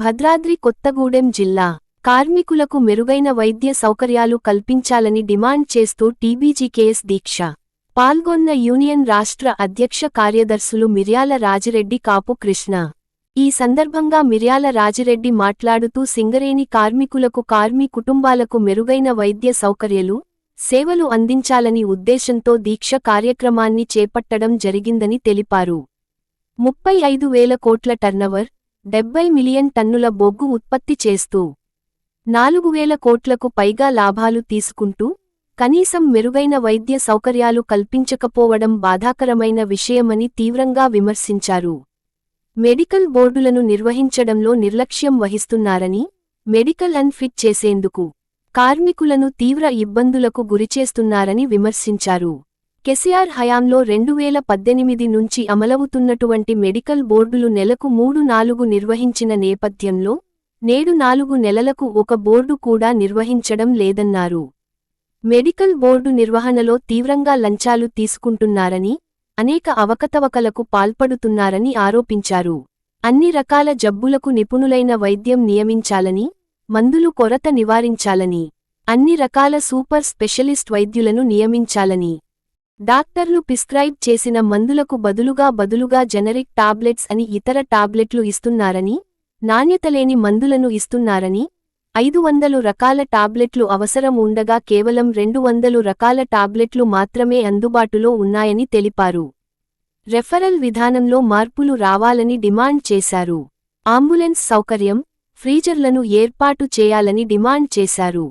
భద్రాద్రి కొత్తగూడెం జిల్లా కార్మికులకు మెరుగైన వైద్య సౌకర్యాలు కల్పించాలని డిమాండ్ చేస్తూ టీబీజీకేఎస్ దీక్ష. పాల్గొన్న యూనియన్ రాష్ట్ర అధ్యక్ష కార్యదర్శులు మిర్యాల రాజిరెడ్డి కాపు కృష్ణ. ఈ సందర్భంగా మిర్యాల రాజిరెడ్డి మాట్లాడుతూ సింగరేణి కార్మికులకు కార్మి కుటుంబాలకు మెరుగైన వైద్య సౌకర్యాలు సేవలు అందించాలని ఉద్దేశంతో దీక్ష కార్యక్రమాన్ని చేపట్టడం జరిగిందని తెలిపారు. ముప్పై ఐదు వేల కోట్ల టర్నవర్ డెబ్బై మిలియన్ టన్నుల బొగ్గు ఉత్పత్తి చేస్తూ నాలుగు వేల కోట్లకు పైగా లాభాలు తీసుకుంటూ కనీసం మెరుగైన వైద్య సౌకర్యాలు కల్పించకపోవడం బాధాకరమైన విషయమని తీవ్రంగా విమర్శించారు. మెడికల్ బోర్డులను నిర్వహించడంలో నిర్లక్ష్యం వహిస్తున్నారని మెడికల్ అండ్ ఫిట్ చేసేందుకు కార్మికులను తీవ్ర ఇబ్బందులకు గురిచేస్తున్నారని విమర్శించారు. కెసిఆర్ హయాంలో రెండు వేల పద్దెనిమిది నుంచి అమలవుతున్నటువంటి మెడికల్ బోర్డులు నెలకు మూడు నాలుగు నిర్వహించిన నేపథ్యంలో నేడు నాలుగు నెలలకు ఒక బోర్డు కూడా నిర్వహించడం లేదన్నారు. మెడికల్ బోర్డు నిర్వహణలో తీవ్రంగా లంచాలు తీసుకుంటున్నారని అనేక అవకతవకలకు పాల్పడుతున్నారని ఆరోపించారు. అన్ని రకాల జబ్బులకు నిపుణులైన వైద్యం నియమించాలని మందులు కొరత నివారించాలని అన్ని రకాల సూపర్ స్పెషలిస్ట్ వైద్యులను నియమించాలని డాక్టర్లు ప్రిస్క్రైబ్ చేసిన మందులకు బదులుగా బదులుగా జెనరిక్ టాబ్లెట్స్ అని ఇతర టాబ్లెట్లు ఇస్తున్నారని నాణ్యతలేని మందులను ఇస్తున్నారని ఐదు వందలు రకాల టాబ్లెట్లు అవసరం ఉండగా కేవలం రెండు వందలు రకాల టాబ్లెట్లు మాత్రమే అందుబాటులో ఉన్నాయని తెలిపారు. రెఫరల్ విధానంలో మార్పులు రావాలని డిమాండ్ చేశారు. ఆంబులెన్స్ సౌకర్యం ఫ్రీజర్లను ఏర్పాటు చేయాలని డిమాండ్ చేశారు.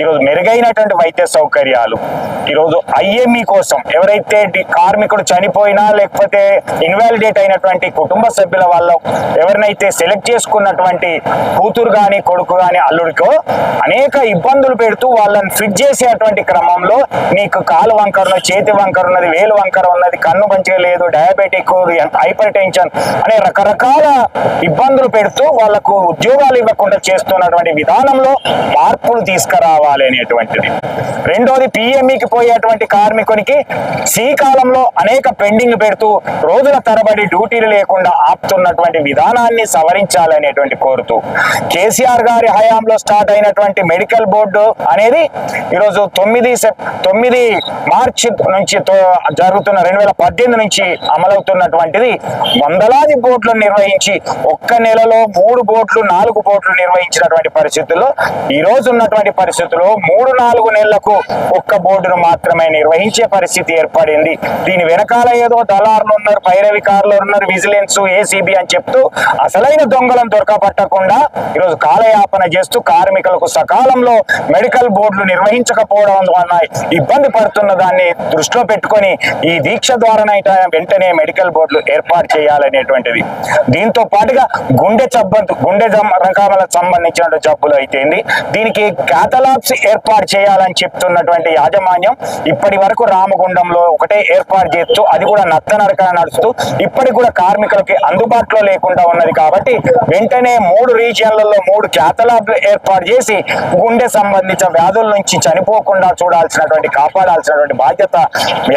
ఈరోజు మెరుగైనటువంటి వైద్య సౌకర్యాలు. ఈరోజు ఐఎంఈ కోసం ఎవరైతే కార్మికుడు చనిపోయినా లేకపోతే ఇన్వాలిడేట్ అయినటువంటి కుటుంబ సభ్యుల వల్ల ఎవరినైతే సెలెక్ట్ చేసుకున్నటువంటి కూతురు కానీ కొడుకు కానీ అల్లుడికో అనేక ఇబ్బందులు పెడుతూ వాళ్ళని ఫిట్ చేసేటువంటి క్రమంలో నీకు కాలు వంకర ఉన్నది చేతి వంకర ఉన్నది వేలు వంకర ఉన్నది కన్ను మంచిగా లేదు డయాబెటిక్ హైపర్ టెన్షన్ అనే రకరకాల ఇబ్బందులు పెడుతూ వాళ్ళకు ఉద్యోగాలు ఇవ్వకుండా చేస్తున్నటువంటి విధానంలో మార్పులు రావాలి అనేటువంటిది. రెండోది పిఎంఈకి పోయేటువంటి కార్మికునికి శ్రీకాలంలో కాలంలో అనేక పెండింగ్ పెడుతూ రోజుల తరబడి డ్యూటీలు లేకుండా ఆపుతున్నటువంటి విధానాన్ని సవరించాలనేటువంటి కోరుతూ కేసీఆర్ గారి హయాంలో స్టార్ట్ అయినటువంటి మెడికల్ బోర్డు అనేది ఈరోజు తొమ్మిది తొమ్మిది మార్చి నుంచి తో- జరుగుతున్న రెండు వేల పద్దెనిమిది నుంచి అమలవుతున్నటువంటిది. వందలాది బోట్లు నిర్వహించి ఒక్క నెలలో మూడు బోట్లు నాలుగు బోట్లు నిర్వహించినటువంటి పరిస్థితుల్లో ఈ రోజు ఉన్నటువంటి పరిస్థితుల్లో మూడు నాలుగు నెలలకు ఒక్క బోర్డును మాత్రమే నిర్వహించే పరిస్థితి ఏర్పడింది. దీని వెనకాల ఏదో దళారులు ఉన్నారు పైరవికారులు ఉన్నారు విజిలెన్స్ ఏసీబీ అని చెప్తూ అసలైన దొంగలను దొరకపట్టకుండా ఈరోజు కాలయాపన చేస్తూ కార్మికులకు సకాలంలో మెడికల్ బోర్డులు నిర్వహించకపోవడం వలన ఇబ్బంది పడుతున్న దాన్ని దృష్టిలో పెట్టుకొని ఈ దీక్ష ద్వారానైతే వెంటనే మెడికల్ బోర్డులు ఏర్పాటు చేయాలనేటువంటిది. దీంతో పాటుగా గుండె జబ్బు గుండె రకాల సంబంధించిన జబ్బులు అయితేంది. దీనికి క్యాథలాబ్స్ ఏర్పాటు చేయాలని చెప్తున్నటువంటి యాజమాన్యం ఇప్పటి వరకు రామగుండంలో ఒకటే ఏర్పాటు చేస్తూ అది కూడా నత్తనరక నడుస్తూ ఇప్పటికి కూడా కార్మికులకి అందుబాటులో లేకుండా ఉన్నది కాబట్టి వెంటనే మూడు రీజియన్లలో మూడు క్యాథలాబ్లు ఏర్పాటు చేసి గుండె సంబంధించిన వ్యాధుల నుంచి చనిపోకుండా చూడాల్సినటువంటి కాపాడాల్సినటువంటి బాధ్యత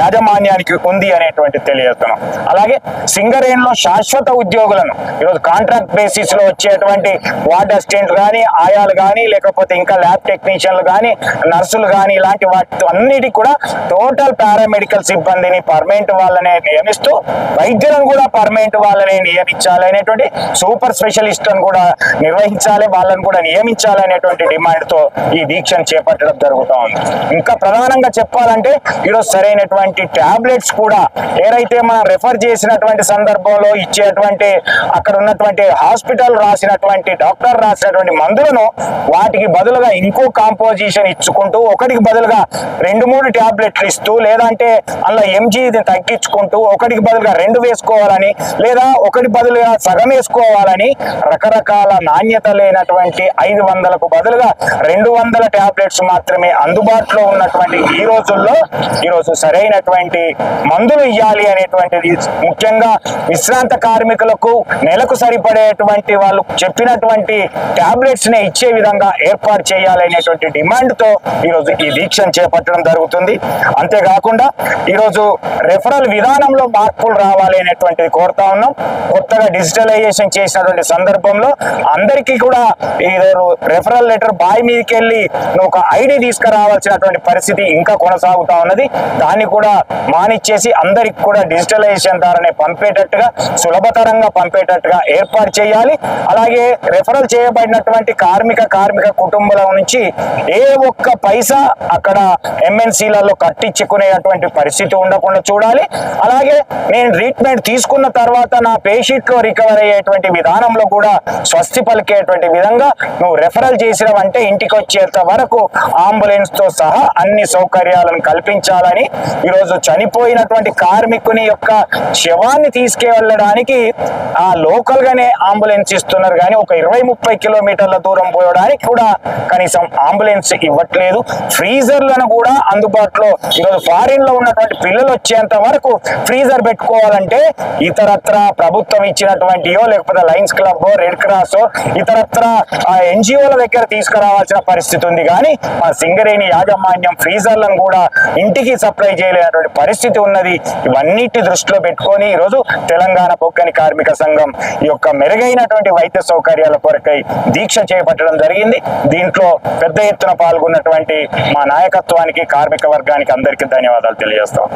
యాజమాన్యానికి ఉంది అనేటువంటి తెలియజేస్తున్నాం. అలాగే సింగరేణిలో శాశ్వత ఉద్యోగులను ఈరోజు కాంట్రాక్ట్ బేసిస్లో వచ్చేటువంటి వార్డ్ అసిస్టెంట్ కానీ ఆయాలు కానీ లేకపోతే ఇంకా ల్యాబ్ టెక్నీషియన్లు కానీ నర్సులు కానీ ఇలాంటి వాటి అన్నిటికి కూడా టోటల్ పారామెడికల్ సిబ్బందిని పర్మనెంట్ వాళ్ళనే నియమిస్తూ వైద్యులను కూడా పర్మనెంట్ వాళ్ళనే నియమించాలి అనేటువంటి సూపర్ స్పెషలిస్ట్లను కూడా నిర్వహించాలి వాళ్ళని కూడా నియమించాలి అనేటువంటి డిమాండ్తో ఈ దీక్షను చేపట్టడం జరుగుతూ ఉంది. ఇంకా ప్రధానంగా చెప్పాలంటే ఈరోజు సరైనటువంటి టాబ్లెట్స్ కూడా ఏదైతే మనం రెఫర్ చేసినటువంటి సందర్భంలో ఇచ్చేటువంటి అక్కడ ఉన్నటువంటి హాస్పిటల్ రాసినటువంటి డాక్టర్ రాసినటువంటి మందులను వాటికి బదులుగా ఇంకొక కాంపోజిషన్ ఇచ్చుకుంటూ ఒకటికి బదులుగా రెండు మూడు టాబ్లెట్లు ఇస్తూ లేదంటే అందులో ఎంజీ తగ్గించుకుంటూ ఒకటికి బదులుగా రెండు వేసుకోవాలని లేదా ఒకటి బదులుగా సగం వేసుకోవాలని రకరకాల నాణ్యత లేనటువంటి ఐదు వందలకు బదులుగా రెండు వందల టాబ్లెట్స్ మాత్రమే అందుబాటులో ఉన్నటువంటి ఈ రోజుల్లో ఈరోజు సరైనటువంటి మందులు ఇవ్వాలి అనేటువంటిది ముఖ్యంగా విశ్రాంత కార్మికులకు నెలకు సరిపడేటువంటి వాళ్ళు చెప్పినటువంటి టాబ్లెట్స్ నే ఇచ్చే విధంగా ఏర్పాటు చేయాలనేటువంటి అనేటువంటి డిమాండ్తో ఈరోజు ఈ దీక్షను చేపట్టడం జరుగుతుంది. అంతేకాకుండా ఈరోజు రెఫరల్ విధానంలో మార్పులు రావాలి అనేటువంటిది కోరుతా ఉన్నాం. కొత్తగా డిజిటలైజేషన్ చేసినటువంటి సందర్భంలో అందరికీ కూడా ఈ రెఫరల్ లెటర్ బాయ్ మీదకి వెళ్ళి నువ్వు ఒక ఐడి తీసుకురావాల్సినటువంటి పరిస్థితి ఇంకా కొనసాగుతా ఉన్నది. దాన్ని కూడా మానిచ్చేసి అందరికి కూడా డిజిటలైజేషన్ ద్వారానే పంపేటట్టుగా సులభతరంగా పంపేటట్టుగా ఏర్పాటు చేయాలి. అలాగే రెఫరల్ చేయబడినటువంటి కార్మిక కార్మిక కుటుంబాల నుంచి ఏ ఒక్క పైసా అక్కడ ఎంఎన్సీలలో కట్టించుకునేటువంటి పరిస్థితి ఉండకుండా చూడాలి. అలాగే నేను ట్రీట్మెంట్ తీసుకున్న తర్వాత నా పేషెంట్లో రికవర్ అయ్యేటువంటి విధానంలో కూడా స్వస్తి పలికేటువంటి విధంగా నువ్వు రెఫరల్ చేసినవంటే ఇంటికి వచ్చేంత వరకు అంబులెన్స్తో సహా అన్ని సౌకర్యాలను కల్పించాలని ఈరోజు చనిపోయినటువంటి కార్మికుని యొక్క శవాన్ని తీసుకెళ్ళడానికి ఆ లోకల్గానే అంబులెన్స్ ఇస్తున్నారు. కానీ ఒక ఇరవై ముప్పై కిలోమీటర్ల దూరం పోయడానికి కూడా కనీసం అంబులెన్స్ ఇవ్వట్లేదు. ఫ్రీజర్లను కూడా అందుబాటులో ఈరోజు ఫారిన్లో ఉన్నటువంటి పిల్లలు వచ్చేంత వరకు ఫ్రీజర్ పెట్టుకోవాలంటే ఇతరత్ర ప్రభుత్వం ఇచ్చినటువంటియో లేకపోతే లయన్స్ క్లబ్ రెడ్ క్రాస్ ఇతరత్ర ఎన్జిఓల దగ్గర తీసుకురావాల్సిన పరిస్థితి ఉంది. కానీ మా సింగరేణి యాజమాన్యం ఫ్రీజర్లను కూడా ఇంటికి సప్లై చేయలేనటువంటి పరిస్థితి ఉన్నది. ఇవన్నిటి దృష్టిలో పెట్టుకొని ఈరోజు తెలంగాణ పొక్కని కార్మిక సంఘం ఈ యొక్క మెరుగైనటువంటి వైద్య సౌకర్యాల కొరకై దీక్ష చేపట్టడం జరిగింది. దీంట్లో పెద్ద పెద్ద ఎత్తున పాల్గొన్నటువంటి మా నాయకత్వానికి కార్మిక వర్గానికి అందరికీ ధన్యవాదాలు తెలియజేస్తాం.